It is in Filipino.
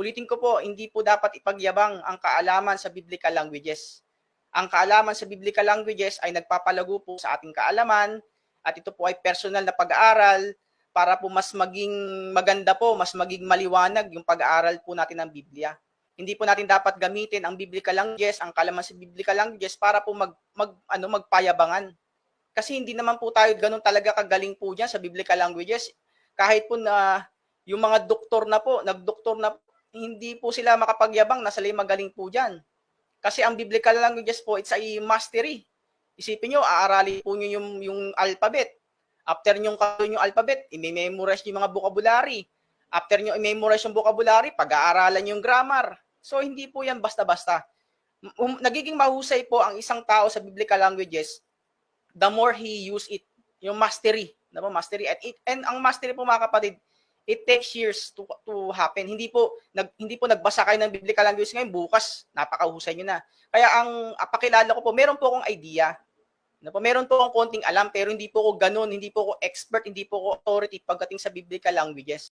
Ulitin ko po, hindi po dapat ipagyabang ang kaalaman sa biblical languages. Ang kaalaman sa biblical languages ay nagpapalago po sa ating kaalaman at ito po ay personal na pag-aaral para po mas maging maganda po, mas maging maliwanag yung pag-aaral po natin ng Biblia. Hindi po natin dapat gamitin ang biblical languages, ang kaalaman sa biblical languages para po mag, mag ano magpayabangan. Kasi hindi naman po tayo ganun talaga kagaling po diyan sa biblical languages. Kahit po na yung mga doktor na po, nagdoktor na hindi po sila makapagyabang na sila yung magaling po diyan. Kasi ang biblical languages po, it's a mastery. Isipin nyo, aaralin po nyo yung, yung alphabet. After nyo karoon yung alphabet, i-memorize yung mga vocabulary. After nyo i-memorize yung vocabulary, pag-aaralan yung grammar. So, hindi po yan basta-basta. Um, nagiging mahusay po ang isang tao sa biblical languages the more he use it. Yung mastery. Na mastery. At it, and ang mastery po mga kapatid, it takes years to to happen. Hindi po nag hindi po nagbasa kayo ng biblical language ngayon bukas napakahusay niyo na. Kaya ang ah, pakilala ko po, meron po akong idea. Na po, meron po akong konting alam pero hindi po ako ganun, hindi po ako expert, hindi po ako authority pagdating sa biblical languages.